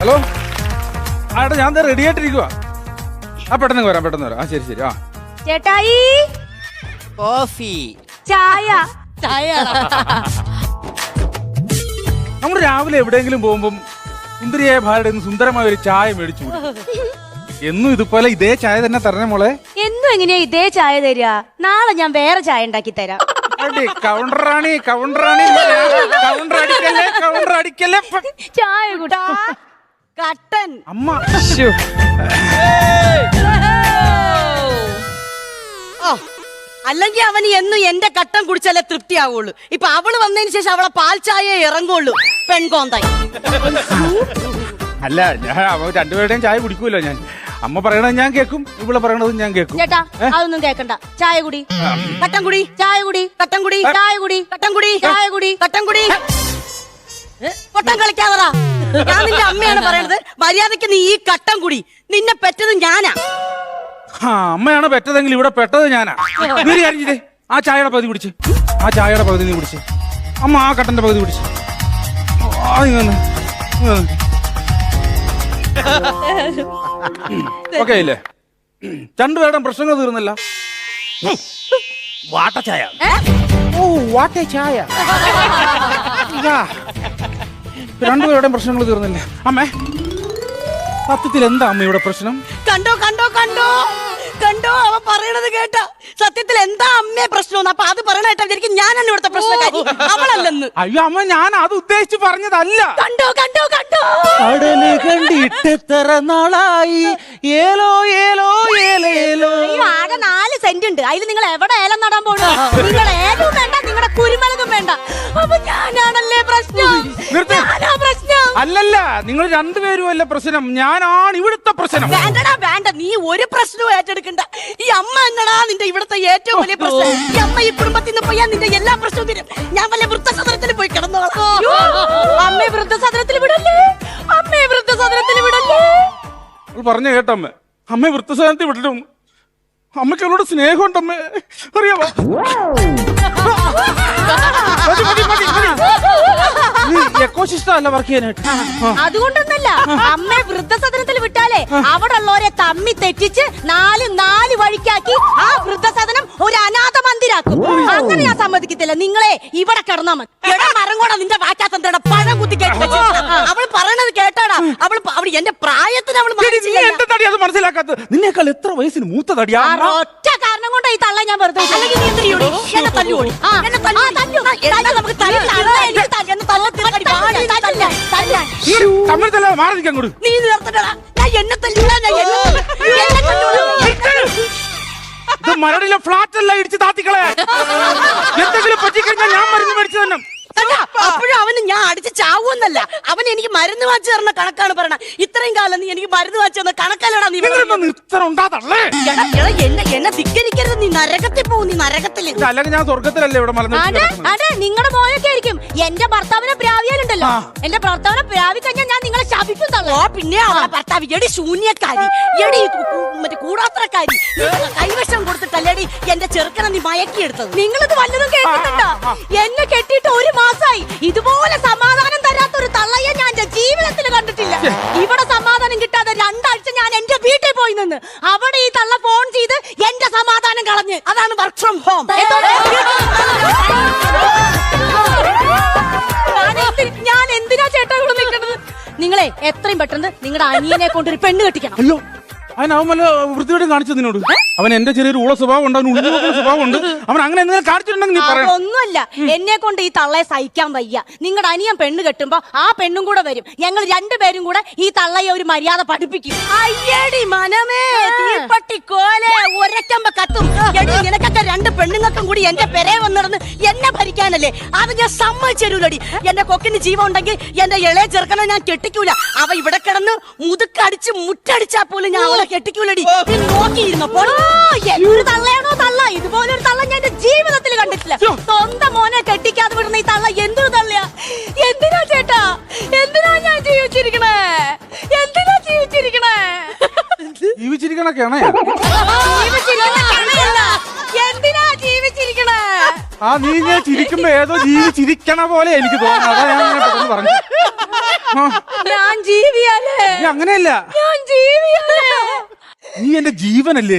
Hello? ആട്ടെ ഞാൻ ready ആയിട്ടിരിക്കുക ആ പെട്ടെന്ന് വരാം പെട്ടെന്ന് വരാം. ആ ശരി ശരി ആ. ചേട്ടായി? കോഫി. ചായ. ചായ നമ്മൾ രാവിലെ എവിടെയെങ്കിലും പോകുമ്പോൾ സുന്ദരിയായ ഭാര്യയുടെ നിന്ന് സുന്ദരമായ ഒരു ചായ മേടിച്ചു എന്നും ഇതുപോലെ ഇതേ ചായ തന്നെ തരണേ മോളെ. എന്നും എങ്ങനെയാ ഇതേ ചായ തരിക? നാളെ ഞാൻ വേറെ ചായ ഉണ്ടാക്കി തരാം. അടി, കൗണ്ടറാണി കൗണ്ടറാണി കൗണ്ടർ അടിക്കല്ലേ കൗണ്ടർ അടിക്കല്ലേ? ചായ കൂട്ടാ കട്ടൻ. അമ്മ. ഓ. അല്ലെങ്കിൽ അവന് എന്നും എന്റെ കട്ടൻ കുടിച്ചാലേ തൃപ്തിയാവുള്ളൂ. ഇപ്പൊ അവൾ വന്നതിന് ശേഷം അവളെ പാൽ ചായ ഇറങ്ങുള്ളൂ. പെൺകോന്തായി. അല്ല ഞാൻ അവ രണ്ടുപേരുടെയും ചായ കുടിക്കൂല്ലോ ഞാൻ? അമ്മ പറയണത് ഞാൻ കേൾക്കും ഇവിടെ പറയണത് ഞാൻ കേൾക്കും ചേട്ടാ അതൊന്നും കേക്കണ്ട. ചായ കുടി. കട്ടൻ കുടി ചായ കുടി കട്ടൻ കുടി ചായ കുടി കട്ടൻ കുടി ചായ കുടി കട്ടൻ കുടി. പൊട്ടം കളിക്കാതറ ഞാൻ നിന്റെ അമ്മയാണ് പറയണത്. മര്യാദയ്ക്ക് നീ ഈ കട്ടം കൂടി. നിന്നെ പെറ്റത് ഞാനാ. ആ അമ്മയാണ് പെറ്റതെങ്കിൽ ഇവിടെ പെട്ടത് ഞാനാ. ഇവർ കാര്യം ചെയ്തേ. ആ ചായയുടെ പകുതി കുടിച്ച്. ആ ചായയുടെ പകുതി നീ കുടിച്ച്. അമ്മ ആ കട്ടന്റെ പകുതി കുടിച്ച്. ആ ഇങ്ങനെ ഓക്കെ ഇല്ലേ? രണ്ടുപേരുടെ പ്രശ്നങ്ങൾ തീർന്നില്ല. വാട്ട ചായ. ഓ വാട്ട ചായ. ഇതാ. രണ്ടുപേരുടെയും പ്രശ്നങ്ങൾ തീർന്നില്ല? അമ്മേ സത്യത്തിൽ എന്താ അമ്മ ഇവിടെ പ്രശ്നം? കണ്ടോ കണ്ടോ കണ്ടോ? കണ്ടോ അവ പറയണത് കേട്ട. സത്യത്തിൽ എന്താ അമ്മേ പ്രശ്നം? അപ്പൊ അത് പറയണ കേട്ടാ വിചാരിക്കും ഞാനാണ് ഇവിടുത്തെ പ്രശ്നക്കാരി. അവളല്ലെന്ന്. അയ്യോ അമ്മ ഞാൻ അത് ഉദ്ദേശിച്ച് പറഞ്ഞതല്ല. കണ്ടോ കണ്ടോ കണ്ടോ? കടൽ കണ്ടിട്ടെത്ര നാളായി? ഏലോ ഏലോ ഏലേലോ ആകെ നാല് സെന്റ് ഉണ്ട്. അതിൽ നിങ്ങൾ എവിടെ ഏലം നടാൻ പോണോ? നിങ്ങൾ ഏലവും വേണ്ട നിങ്ങൾ രണ്ടുപേരും അല്ല പ്രശ്നം. ഞാനാണ് ഇവിടുത്തെ പ്രശ്നം. വേണ്ടടാ വേണ്ട. നീ ഒരു പ്രശ്നവും ഏറ്റെടുക്കണ്ട. ഈ അമ്മ എന്നടാ നിന്റെ ഇവിടുത്തെ ഏറ്റവും വലിയ പ്രശ്നം. ഈ അമ്മ ഈ കുടുംബത്തിൽ നിന്ന് പോയാൽ നിന്റെ എല്ലാ പ്രശ്നവും തരും. ഞാൻ വല്ല വൃദ്ധസദനത്തിൽ പോയി കിടന്നോളാം. അമ്മ വൃദ്ധസദനത്തിൽ വിടല്ലേ? അമ്മ വൃദ്ധസദനത്തിൽ വിടല്ലേ? അവൾ പറഞ്ഞു കേട്ടമ്മ അമ്മ വൃദ്ധസദനത്തിൽ വിടലും. അമ്മയ്ക്ക് അവളോട് സ്നേഹമുണ്ടമ്മേ അറിയാമോ നീ എക്കോസിസ്റ്റം അല്ല വർക്ക് ചെയ്യാനായിട്ട്. അതുകൊണ്ടൊന്നല്ല. അമ്മയെ വൃദ്ധസദനത്തിൽ വിട്ടാലേ അവിടെ ഉള്ളവരെ തമ്മി തെറ്റിച്ച് നാല് നാല് വഴിക്കാക്കി ആ വൃദ്ധസദനം ഒരു അനാഥ മന്ദിരാക്കും. അങ്ങനെ ഞാൻ സമ്മതിക്കത്തില്ല. നിങ്ങളെ ഇവിടെ കിടന്നാ മതി. എടാ മരം കൂടെ നിന്റെ വാക്കാത്തന്തയുടെ പഴം കുത്തി കേട്ടു അവൾ പറയണത് കേട്ടാടാ. അവൾ അവൾ എന്റെ പ്രായത്തിന് അവൾ തടി അത് മനസ്സിലാക്കാത്തത്? നിന്നേക്കാൾ എത്ര വയസ്സിന് മൂത്ത തടിയാ? ഒറ്റ കാരണം കൊണ്ട് ഈ തള്ള ഞാൻ വെറുതെ. അല്ലെങ്കിൽ നീ എന്നെ തല്ല, ഈ തമ്മിലല്ല മാറി നിൽക്കാൻ കൊടു നീ നിർത്തണ്ടടാ ഞാൻ എന്നെ തല്ലൂടാ ഞാൻ എന്നെ. ഇത് മരടിലെ ഫ്ലാറ്റ് എല്ലാം ഇടിച്ച് താത്തിക്കളെ എന്തെങ്കിലും പറ്റിക്കഴിഞ്ഞാൽ ഞാൻ മരുന്ന് മേടിച്ചു തന്നെ അപ്പോഴും അവന് ഞാൻ അടിച്ച് ചാവൂന്നല്ല അവൻ എനിക്ക് മരുന്ന് വാച്ച് തരുന്ന കണക്കാണ് പറയണ ഇത്രയും കാലം നീ എനിക്ക് മരുന്ന് വാച്ച് തന്ന കണക്കല്ലടാ നീ എന്നെ എന്നെ ധിക്കരിക്കരുത്. നീ നരകത്തിൽ പോകും നീ നരകത്തിൽ. അല്ലെങ്കിൽ ഞാൻ സ്വർഗത്തിലല്ലേ ഇവിടെ മലന്ന് അതെ അതെ നിങ്ങളുടെ മോയൊക്കെ ആയിരിക്കും. എന്റെ ഭർത്താവിനെ പ്രാവിയാലുണ്ടല്ലോ. എന്റെ ഭർത്താവിനെ പ്രാവി കഴിഞ്ഞാൽ ഞാൻ നിങ്ങളെ ശപിക്കും തള്ളേ ഓ പിന്നെ ഭർത്താവ് എടി ശൂന്യക്കാരി. എടി മറ്റേ കൂടാത്രക്കാരി. കൈവശം കൊടുത്തിട്ടല്ലേടി എന്റെ ചെറുക്കനെ നീ മയക്കിയെടുത്തത്? നിങ്ങളിത് വല്ലതും കേൾക്കുന്നുണ്ടോ എന്നെ കെട്ടിയിട്ട് ഒരു മാസായി. ഇതുപോലെ സമാധാനം തരാത്ത ഒരു തള്ളയെ ഞാൻ എന്റെ ജീവിതത്തിൽ കണ്ടിട്ടില്ല. ഇവിടെ സമാധാനം കിട്ടാതെ രണ്ടാഴ്ച ഞാൻ എന്റെ വീട്ടിൽ പോയി നിന്ന് അവിടെ ഈ തള്ള ഫോൺ ചെയ്ത് എന്റെ സമാധാനം കളഞ്ഞ്. അതാണ് വർക്ക് ഫ്രം ഹോം ഞാൻ എന്തി- ഞാൻ എന്തിനാ ചേട്ടാ ഇവിടെ നിൽക്കുന്നത്? നിങ്ങളെ എത്രയും പെട്ടെന്ന് നിങ്ങളുടെ അനിയനെ കൊണ്ട് ഒരു പെണ്ണ് കെട്ടിക്കണം. അയ്യോ അതിനാവുമല്ലോ വൃത്തിയോടെ കാണിച്ചു നിന്നോട്? അവൻ എന്റെ ചെറിയൊരു ഉള്ള സ്വഭാവം ഉണ്ട് അവൻ ഉള്ളു സ്വഭാവം ഉണ്ട് അവൻ അങ്ങനെ എന്തെങ്കിലും കാണിച്ചിട്ടുണ്ടെങ്കിൽ നീ പറയണം. ഒന്നുമല്ല എന്നെ കൊണ്ട് ഈ തള്ളയെ സഹിക്കാൻ വയ്യ. നിങ്ങളുടെ അനിയൻ പെണ്ണ് കെട്ടുമ്പോ ആ പെണ്ണും കൂടെ വരും. ഞങ്ങൾ രണ്ടുപേരും കൂടെ ഈ തള്ളയെ ഒരു മര്യാദ പഠിപ്പിക്കും. അയ്യടി മനമേ തീപ്പട്ടി കോലെ ഒരക്കമ്പ കത്തും. എടി നിനക്കൊക്കെ രണ്ട് പെണ്ണുങ്ങൾക്കും കൂടി എന്റെ പെരെ വന്നിടന്ന് എന്നെ ഭരിക്കാനല്ലേ? അത് ഞാൻ സമ്മതിച്ചേരൂലടി എന്റെ കൊക്കിന് ജീവൻ ഉണ്ടെങ്കിൽ എന്റെ ഇളയ ചെറുക്കനെ ഞാൻ കെട്ടിക്കൂല. അവ ഇവിടെ കിടന്ന് മുതുക്കടിച്ച് മുറ്റടിച്ചാ പോലും ഞാൻ അവളെ കെട്ടിക്കൂലടി. നീ നോക്കിയിരുന്നപ്പോൾ എന്തൊരു തള്ളയാണോ തള്ള? ഇതുപോലൊരു തള്ള ഞാൻ എന്റെ ജീവിതത്തിൽ കണ്ടിട്ടില്ല. സ്വന്തം മോനെ കെട്ടിക്കാതെ വിടുന്ന ഈ തള്ള എന്തൊരു തള്ളയാ? എന്തിനാ ചേട്ടാ? എന്തിനാ ഞാൻ ജീവിച്ചിരിക്കണേ? എന്തിനാ ജീവിച്ചിരിക്കണേ? ജീവിച്ചിരിക്കണ കണയല്ല. എന്തിനാ ജീവിച്ചിരിക്കണേ? ആ നീ ഇങ്ങനെ ചിരിക്കുമ്പോ ഏതോ ജീവിച്ചിരിക്കണ പോലെ എനിക്ക് തോന്നുന്നു. അതാ ഞാൻ ഇങ്ങനെ പെട്ടെന്ന് പറഞ്ഞു. ഞാൻ ജീവിയാലേ. നീ അങ്ങനെയല്ല. ഞാൻ ജീവിയല്ലേ നീ എന്റെ ജീവനല്ലേ?